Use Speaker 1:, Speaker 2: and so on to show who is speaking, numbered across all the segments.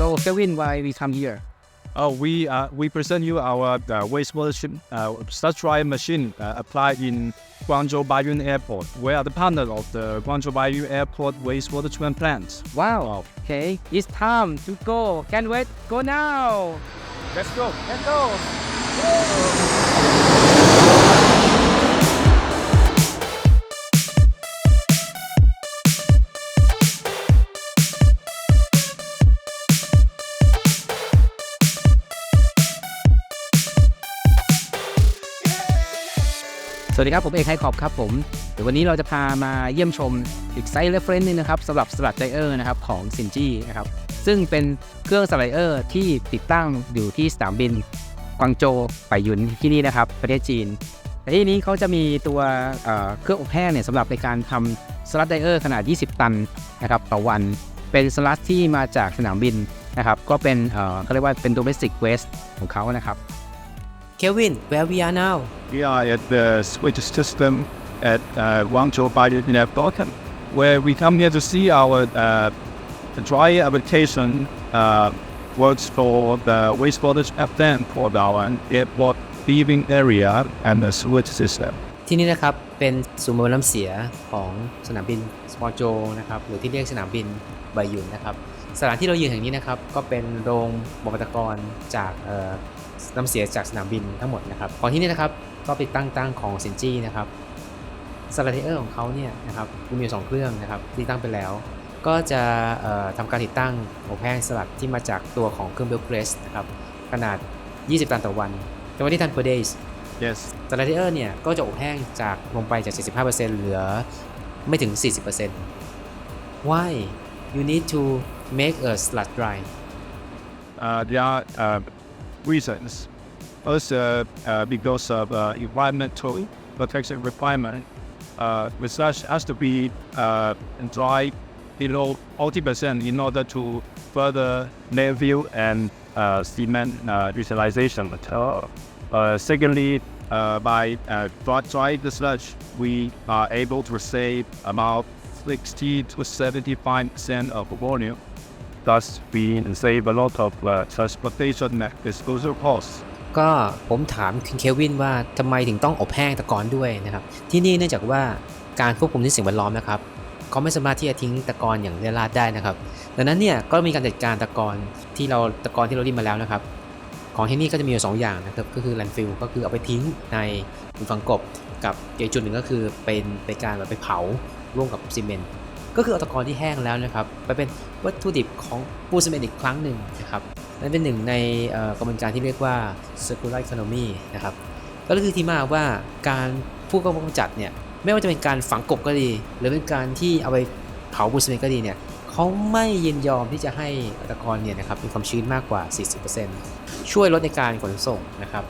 Speaker 1: So Kevin, why we come here?
Speaker 2: Oh, we uh, we present you our uh, wastewater ship, uh, sludge dryer machine uh, applied in Guangzhou Baiyun Airport. We are the partner of the Guangzhou Baiyun Airport wastewater treatment plant.
Speaker 1: Wow. Okay, it's time to go. Can't wait. Go now.
Speaker 2: Let's go.
Speaker 1: Let's go. ส วัสดีครับ ผมเอกไฮคอบครับผมเดี๋ยววันนี้เราจะพามาเยี่ยมชมอีกไซต์เรฟเฟรนซ์นึงนะครับสำหรับสลัดไดเออร์นะครับของซินจีนะครับซึ่งเป็นเครื่องสไลเออร์ที่ติดตั้งอยู่ที่สนามบินกวางโจไปหยุนที่นี่นะครับ ประเทศจีนแต่ที่นี้เขาจะมีตัวเเครื่องอบแห้งเนี่ยสำหรับในการทำสลัดไดเออร์ขนาด 20 ตันนะครับต่อวันเป็นสลัดที่มาจากสนามบินนะครับก็เป็นเเขาเรียกว่าเป็น domestic waste ของเขานะครับ
Speaker 3: Kelvin, where we are now?
Speaker 2: We are at the switch system at uh, Guangzhou Baiyun Airport, where we come here to see our uh, dry application uh, works for the wastewater plant for our airport leaving area and the switch system.
Speaker 3: ที่นี่นะครับเป็นศูนย์บำบัดน้ำเสียของสนามบินสปอร์โจนะครับหรือที่เรียกสนามบินไบหยุนนะครับสถานที่เรายืนแห่งนี้นะครับก็เป็นโรงบำบัดกรจากเอ่อ น้ำเสียจากสนามบินทั้งหมดนะครับของที่นี่นะครับก็ไปตั้งตั้งของซินจี้นะครับสลาเทเออร์ของเขาเนี่ยนะครับมีอยู่สองเครื่องนะครับที่ตั้งไปแล้ว ก็จะเอ่อทำการติดตั้งอบแห้งสลัดที่มาจากตัวของเครื่องเบลเพรสนะครับขนาด 20 ตันต่อวันแต่วันที่ทัน per days
Speaker 2: Yes.
Speaker 3: แต่ radiator เนี่ยก็จะอบแห้งจากลงไปจาก 75%เหลือไม่ถึง 40% Why you need to make a sludge dry
Speaker 2: Uh, there are uh, reasons. First, uh, because of uh, environmental protection requirement, uh, research has to be uh, dry below 40% in order to further landfill and cement utilization. Secondly, uh, by uh, dry, the sludge, we are able to save about 60 to 75% of volume. Thus, we save a lot of uh, transportation and disposal costs.
Speaker 3: ก็ผมถามคุณเควินว่าทำไมถึงต้องอบแห้งตะกอนด้วยนะครับ ที่นี่เนื่องจากว่าการควบคุมที่สิ่งแวดล้อมนะครับเขาไม่สามารถที่จะทิ้งตะกอนอย่างเรียราดได้นะครับ ดังนั้นเนี่ยก็มีการจัดการตะกอนที่เราตะกอนที่เราริมมาแล้วนะครับ ของที่นี่ก็จะมีอยู่สองอย่างนะครับ ก็คือแลนฟิลก็คือเอาไปทิ้งในหลุมฝังกบกับอีกจุดหนึ่งก็คือเป็นเป็นการแบบไปเผาร่วมกับซีเมนต์ ก็คือเอาตะกอนที่แห้งแล้วนะครับไปเป็นวัตถุดิบของปูนซีเมนต์อีกครั้งหนึ่งนะครับนั่นเป็นหนึ่งในกระบวนการที่เรียกว่า circular economy นะครับก็คือที่มาว่าการผู้กำจัดเนี่ยไม่ว่าจะเป็นการฝังกบก็ดี หรือเป็นการที่เอาไปเผาปูนซีเมนต์ก็ดีเนี่ยเขาไม่ยินยอมที่จะให้ตะกอนเนี่ยนะครับมีความชื้นมากกว่า 40%ช่วยลดในการขนส่งนะครับ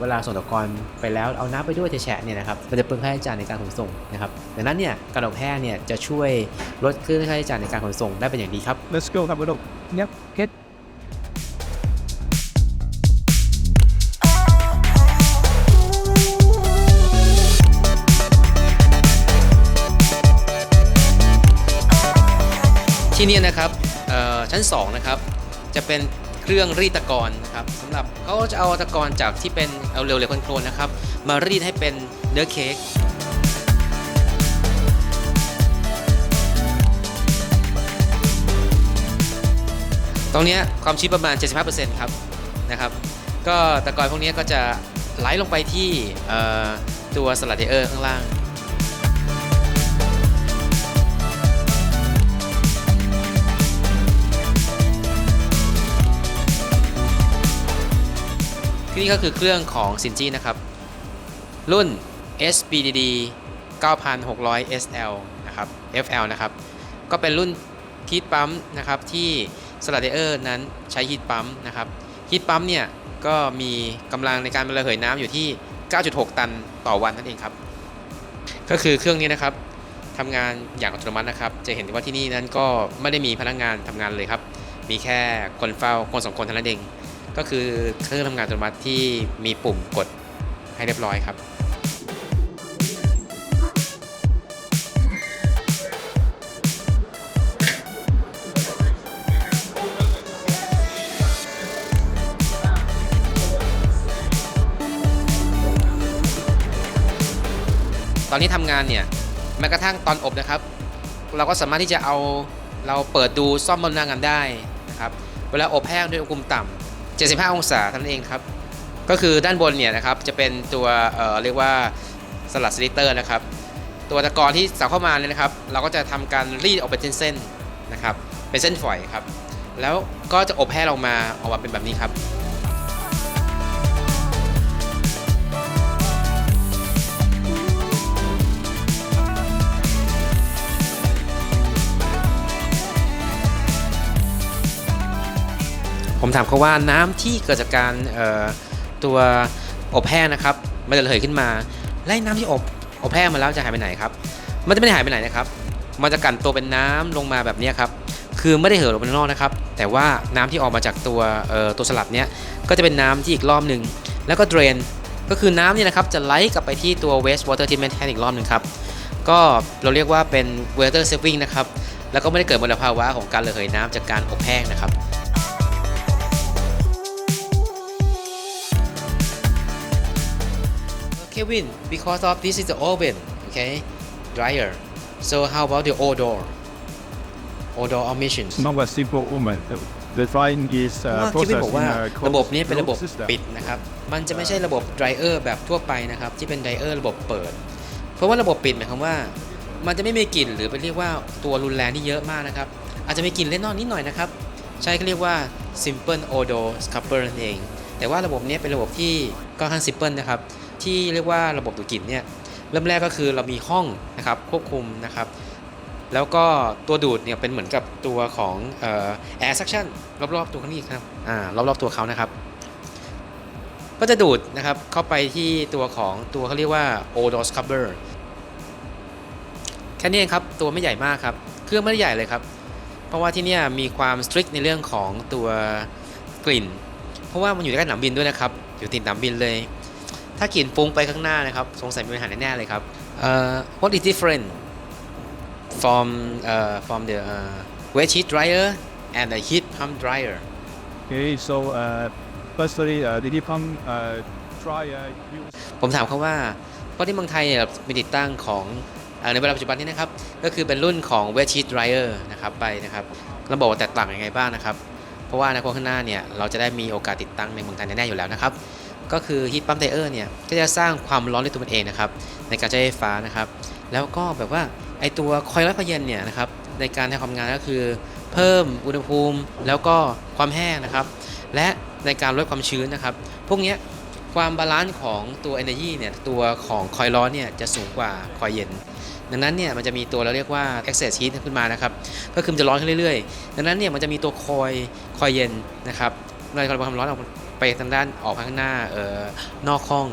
Speaker 3: เวลาส่งตะกอนไปแล้วเอาน้ำไปด้วยแฉะเนี่ยนะครับมันจะเปลืองค่าใช้จ่ายในการขนส่งนะครับดังนั้นเนี่ยการอบแห้งเนี่ยจะช่วยลดค่าใช้จ่ายในการขนส่งได้เป็นอย่างดีครับ
Speaker 2: Let's go have a look.
Speaker 1: Yep. Good.
Speaker 3: ที่นี่นะครับเอ่อชั้น2นะครับจะเป็น เครื่องรีดตะกอนนะครับสำหรับเขาจะเอาตะกอนจากที่เป็นเอาเร็วๆโคลนๆนะครับ มารีดให้เป็นเนื้อเค้กตรงนี้ความชื้นประมาณ 75%ครับนะครับ ก็ตะกอนพวกนี้ก็จะไหลลงไปที่ตัวสลัดเดเออร์ข้างล่าง นี่ก็คือเครื่องของซินจีนะครับ รุ่น SBDD 9600 SL นะครับ FL นะครับ ก็เป็นรุ่นฮีทปั๊มนะครับที่สลัดเดอร์นั้นใช้ฮีทปั๊มนะครับฮีทปั๊มเนี่ยก็มีกำลังในการระเหยน้ำอยู่ที่ 9.6 ตันต่อวันนั่นเองครับ ก็คือเครื่องนี้นะครับทำงานอย่างอัตโนมัตินะครับ จะเห็นว่าที่นี่นั้นก็ไม่ได้มีพนักงานทำงานเลยครับ มีแค่คนเฝ้าคนสองคนเท่านั้นเอง ก็คือเครื่องทำงานอัตโนมัติที่มีปุ่มกดให้เรียบร้อยครับตอนนี้ทำงานเนี่ยแม้กระทั่งตอนอบนะครับ เราก็สามารถที่จะเอาเราเปิดดูซ่อมบนหน้างานได้นะครับ เวลาอบแห้งด้วยอุณหภูมิต่ำ 75 องศาเท่านั้นเองครับ ก็คือด้านบนเนี่ยนะครับจะเป็นตัวเอ่อเรียกว่าสลัดสลิเตอร์นะครับ ตัวตะกอนที่ใส่เข้ามาเนี่ยนะครับ เราก็จะทำการรีดออกเป็นเส้นๆนะครับ เป็นเส้นฝอยครับ แล้วก็จะอบแห้งออกมาออกมาเป็นแบบนี้ครับ ผมถามเขาว่าน้ำที่เกิดจากการตัวอบแห้งนะครับมันจะระเหยขึ้นมาและไอ้น้ำที่อบอบแห้งมาแล้วจะหายไปไหนครับ มันจะไม่ได้หายไปไหนนะครับ มันจะกลั่นตัวเป็นน้ำลงมาแบบนี้ครับ คือไม่ได้เห่อลงไปข้างนอกนะครับ แต่ว่าน้ำที่ออกมาจากตัวตัวสลัดเนี้ยก็จะเป็นน้ำที่อีกรอบหนึ่งแล้วก็เดรนก็คือน้ำเนี่ยนะครับจะไหลกลับไปที่ตัว waste water treatment tank อีกรอบหนึ่งครับ ก็เราเรียกว่าเป็น water saving นะครับ แล้วก็ไม่ได้เกิดมลภาวะของการระเหยน้ำจากการอบแห้งนะครับ Kevin, because of this is the oven, okay, dryer. So how about the odor? Odor emissions.
Speaker 2: Not a simple woman. The, the drying is
Speaker 3: เพราะ
Speaker 2: uh,
Speaker 3: ว่าเควิน
Speaker 2: processed
Speaker 3: บอก
Speaker 2: in
Speaker 3: ว่า
Speaker 2: a
Speaker 3: ระบบ
Speaker 2: closed
Speaker 3: นี้เป็นระบบ
Speaker 2: closed system.
Speaker 3: ปิดนะครับ มันจะไม่ใช่ระบบ dryer แบบทั่วไปนะครับ ที่เป็น dryer ระบบเปิด เพราะว่าระบบปิดหมายความว่า มันจะไม่มีกลิ่นหรือไปเรียกว่าตัวรุนแรงที่เยอะมากนะครับ อาจจะมีกลิ่นเล็กน้อยนิดหน่อยนะครับ ใช้ก็เรียกว่า simple odor scrubber นั่นเอง แต่ว่าระบบนี้เป็นระบบที่ค่อนข้าง simple นะครับ ที่เรียกว่าระบบดูดกลิ่นเนี่ยเริ่มแรกก็คือเรามีห้องนะครับควบคุมนะครับแล้วก็ตัวดูดเนี่ยเป็นเหมือนกับตัวของเอ่อ air suction รอบๆตัวเขานี่ครับอ่ารอบๆตัวเขานะครับ ก็จะดูดนะครับเข้าไปที่ตัวของตัวเขาเรียกว่า odor scrubber แค่นี้เองครับตัวไม่ใหญ่มากครับเครื่องไม่ได้ใหญ่เลยครับ เพราะว่าที่นี่มีความ strict ในเรื่องของตัวกลิ่น เพราะว่ามันอยู่ใกล้สนามบินด้วยนะครับ อยู่ติดสนามบินเลย ถ้ากลิ่นฟุ้งไปข้างหน้านะครับสงสัยมีปัญหาแน่ๆเลยครับเอ่อ what is different from uh, from the uh, wet heat dryer and the heat pump dryer
Speaker 2: Okay, so uh, firstly, uh, the heat pump uh, dryer use
Speaker 3: ผมถามเขาว่าเพราะที่เมืองไทยเนี่ยมีติดตั้งของเอ่อในเวลาปัจจุบันนี้นะครับ ก็คือเป็นรุ่นของ wet sheet dryer นะครับไปนะครับระบบแตกต่างยังไงบ้างนะครับ เพราะว่าในข้างหน้าเนี่ยเราจะได้มีโอกาสติดตั้งในเมืองไทยแน่ๆอยู่แล้วนะครับ ก็คือ heat pump dryer เนี่ยก็จะสร้างความร้อนในตัวมันเองนะครับในการใช้ไฟฟ้านะครับแล้วก็แบบว่าไอตัวคอยล์ร้อนคอยเย็นเนี่ยนะครับในการทำงานก็คือ เพิ่มอุณหภูมิ แล้วก็ความแห้งนะครับ และในการลดความชื้นนะครับ พวกนี้ความบาลานซ์ของตัว Energy เนี่ยตัวของคอยล์ร้อนเนี่ยจะสูงกว่าคอยเย็น ดังนั้นเนี่ยมันจะมีตัวเราเรียกว่า excess heat ขึ้นมานะครับก็คือมันจะร้อนขึ้นเรื่อยๆ ดังนั้นเนี่ยมันจะมีตัวคอยคอยเย็นนะครับในความร้อนออก ไปทางด้านออกข้างหน้าเอ่อนอกห้อง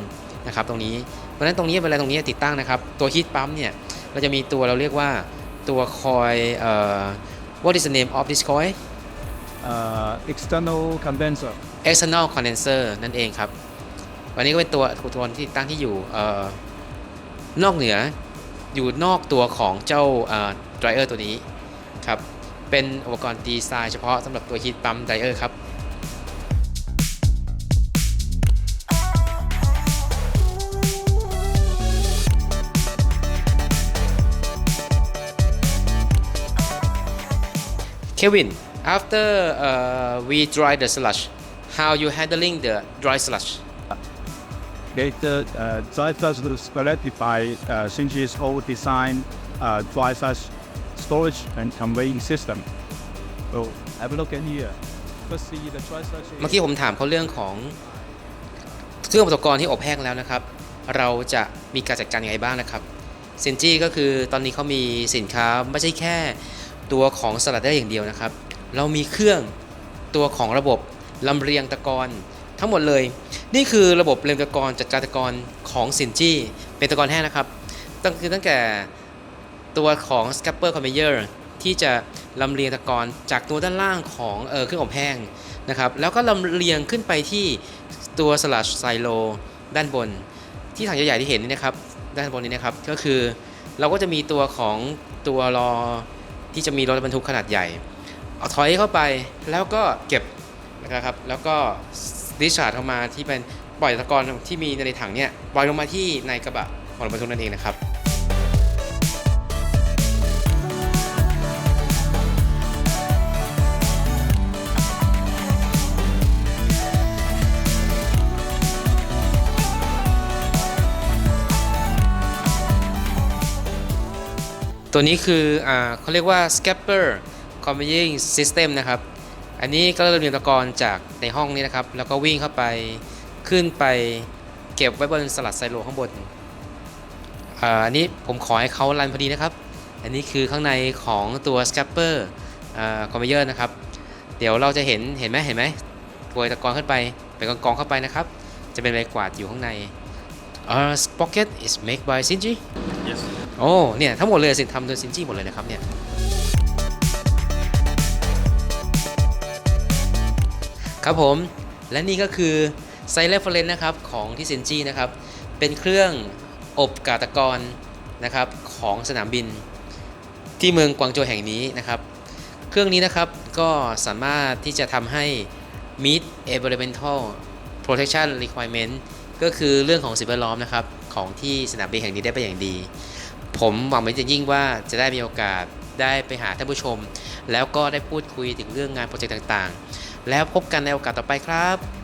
Speaker 3: นะครับตรงนี้เพราะฉะนั้นตรงนี้เวลาตรงนี้ติดตั้งนะครับ ตัว heat pump เนี่ยเราจะมีตัวเราเรียกว่าตัวคอยเอ่อ what is the name of this coil
Speaker 2: uh, external condenser.
Speaker 3: external condenser นั่นเองครับวันนี้ก็เป็นตัวตัวที่ตั้งที่อยู่เอ่อนอกเหนืออยู่นอกตัวของเจ้าเอ่อ dryer ตัวนี้ครับเป็นอุปกรณ์ดีไซน์เฉพาะสำหรับตัว heat pump dryer ครับ Kevin after uh, we dry the slush how you handling the dry slush
Speaker 2: Okay, the uh, dry flush is selected by uh, Xinji's whole design uh, dry flush storage and conveying system. So have a look at here. First, see the dry flush.
Speaker 3: เมื่อกี้ผมถามเขาเรื่องของเครื่องอุปกรณ์ที่อบแห้งแล้วนะครับ เราจะมีการจัดการยังไงบ้างนะครับเซนจีก็คือตอนนี้เขามีสินค้าไม่ใช่แค่ ตัวของสลัดได้อย่างเดียวนะครับ เรามีเครื่องตัวของระบบลำเลียงตะกอนทั้งหมดเลย นี่คือระบบเรียงตะกอนจัดการตะกอนของสินจี้เป็นตะกอนแห้งนะครับ ตั้งคือตั้งแต่ตัวของ scupper conveyor ที่จะลำเลียงตะกอนจากตัวด้านล่างของเออเครื่องอบแห้งนะครับ แล้วก็ลำเลียงขึ้นไปที่ตัวสลัดไซโลด้านบน ที่ถังใหญ่ๆที่เห็นนี่นะครับ ด้านบนนี้นะครับ ก็คือเราก็จะมีตัวของตัวรอ ที่จะมีรถบรรทุกขนาดใหญ่ เอาถอยเข้าไปแล้วก็เก็บนะครับแล้วก็ดิชาร์ดเข้ามาที่เป็นปล่อยตะกอนที่มีในถังเนี่ยปล่อยลงมาที่ในกระบะของรถบรรทุกนั่นเองนะครับ ตัวนี้คืออ่าเขาเรียกว่า scalper conveying system นะครับ อันนี้ก็เริ่มเรียนตะกอนจากในห้องนี้นะครับ แล้วก็วิ่งเข้าไปขึ้นไปเก็บไว้บนสลัดไซโลข้างบนอันนี้ผมขอให้เขารันพอดีนะครับ อันนี้คือข้างในของตัว scalper conveyor นะครับ เดี๋ยวเราจะเห็นเห็นไหมเห็นไหมตัวตะกอนขึ้นไปเป็นกองๆเข้าไปนะครับ จะเป็นใบกวาดอยู่ข้างใน Uh, Sprocket is made by Shinji
Speaker 2: Yes.
Speaker 3: โอ้ เนี่ย ทั้งหมดเลยสิทำโดยซินจี้หมดเลยนะครับเนี่ย ครับผม และนี่ก็คือไซเลฟเฟรนนะครับ ของที่ซินจี้นะครับ เป็นเครื่องอบกาตกรนะครับ ของสนามบินที่เมืองกวางโจวแห่งนี้นะครับ เครื่องนี้นะครับก็สามารถที่จะทำให้ meet environmental protection requirement ก็คือเรื่องของสิ่งแวดล้อมนะครับของที่สนามบินแห่งนี้ได้ไปอย่างดี ผมหวังเป็นอย่างยิ่งว่าจะได้มีโอกาสได้ไปหาท่านผู้ชม แล้วก็ได้พูดคุยถึงเรื่องงานโปรเจกต์ต่างๆ แล้วพบกันในโอกาสต่อไปครับ